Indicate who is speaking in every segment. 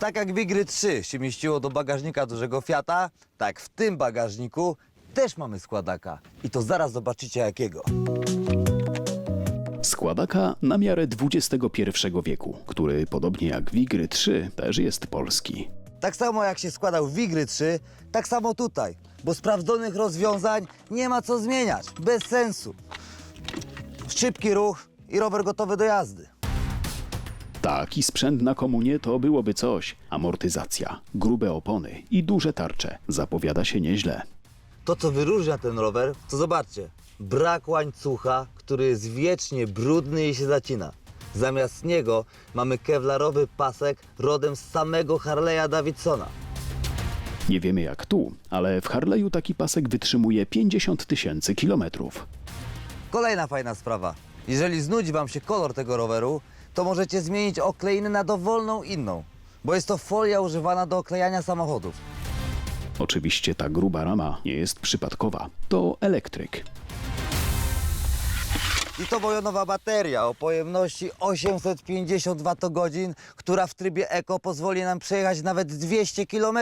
Speaker 1: Tak jak Wigry 3 się mieściło do bagażnika dużego Fiata, tak w tym bagażniku też mamy składaka. I to zaraz zobaczycie jakiego.
Speaker 2: Składaka na miarę XXI wieku, który podobnie jak Wigry 3 też jest polski.
Speaker 1: Tak samo jak się składał Wigry 3, tak samo tutaj. Bo sprawdzonych rozwiązań nie ma co zmieniać. Bez sensu. Szybki ruch i rower gotowy do jazdy.
Speaker 2: Taki sprzęt na komunie to byłoby coś. Amortyzacja, grube opony i duże tarcze. Zapowiada się nieźle.
Speaker 1: To, co wyróżnia ten rower, to zobaczcie. Brak łańcucha, który jest wiecznie brudny i się zacina. Zamiast niego mamy kewlarowy pasek rodem z samego Harley'a Davidsona.
Speaker 2: Nie wiemy jak tu, ale w Harley'u taki pasek wytrzymuje 50 tysięcy kilometrów.
Speaker 1: Kolejna fajna sprawa. Jeżeli znudzi Wam się kolor tego roweru, to możecie zmienić okleiny na dowolną inną, bo jest to folia używana do oklejania samochodów.
Speaker 2: Oczywiście ta gruba rama nie jest przypadkowa. To elektryk.
Speaker 1: I to bojonowa bateria o pojemności 850 Wh, która w trybie eko pozwoli nam przejechać nawet 200 km.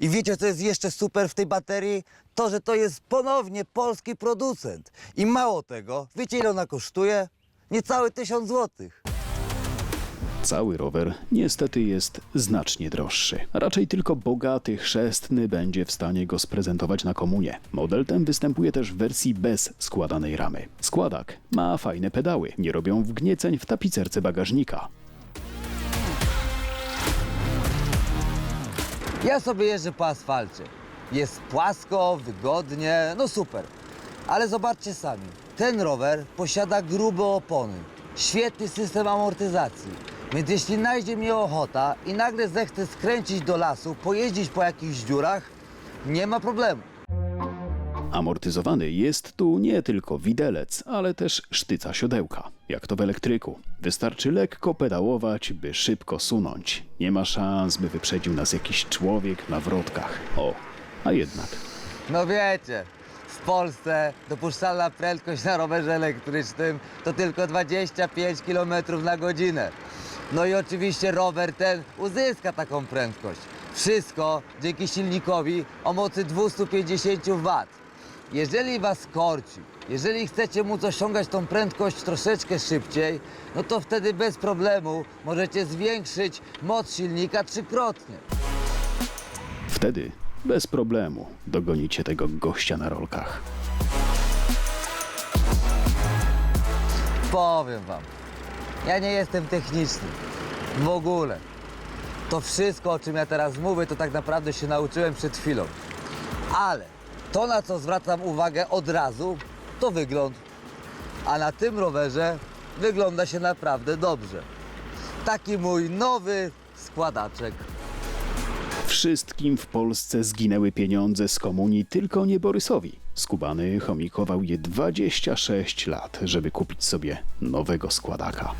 Speaker 1: I wiecie, co jest jeszcze super w tej baterii? To, że to jest ponownie polski producent. I mało tego, wiecie ile ona kosztuje? Niecałe 1000 złotych.
Speaker 2: Cały rower niestety jest znacznie droższy. Raczej tylko bogaty, chrzestny będzie w stanie go sprezentować na komunie. Model ten występuje też w wersji bez składanej ramy. Składak ma fajne pedały, nie robią wgnieceń w tapicerce bagażnika.
Speaker 1: Ja sobie jeżdżę po asfalcie. Jest płasko, wygodnie, no super. Ale zobaczcie sami, ten rower posiada grube opony, świetny system amortyzacji. Więc jeśli najdzie mnie ochota i nagle zechcę skręcić do lasu, pojeździć po jakichś dziurach, nie ma problemu.
Speaker 2: Amortyzowany jest tu nie tylko widelec, ale też sztyca siodełka, jak to w elektryku. Wystarczy lekko pedałować, by szybko sunąć. Nie ma szans, by wyprzedził nas jakiś człowiek na wrotkach. O, a jednak.
Speaker 1: No wiecie, w Polsce dopuszczalna prędkość na rowerze elektrycznym to tylko 25 km na godzinę. No i oczywiście rower ten uzyska taką prędkość. Wszystko dzięki silnikowi o mocy 250 W. Jeżeli was korci, jeżeli chcecie móc osiągać tą prędkość troszeczkę szybciej, no to wtedy bez problemu możecie zwiększyć moc silnika trzykrotnie.
Speaker 2: Wtedy bez problemu dogonicie tego gościa na rolkach.
Speaker 1: Powiem wam, ja nie jestem techniczny. W ogóle. To wszystko, o czym ja teraz mówię, to tak naprawdę się nauczyłem przed chwilą. Ale to, na co zwracam uwagę od razu, to wygląd. A na tym rowerze wygląda się naprawdę dobrze. Taki mój nowy składaczek.
Speaker 2: Wszystkim w Polsce zginęły pieniądze z komunii, tylko nie Borysowi. Skubany chomikował je 26 lat, żeby kupić sobie nowego składaka.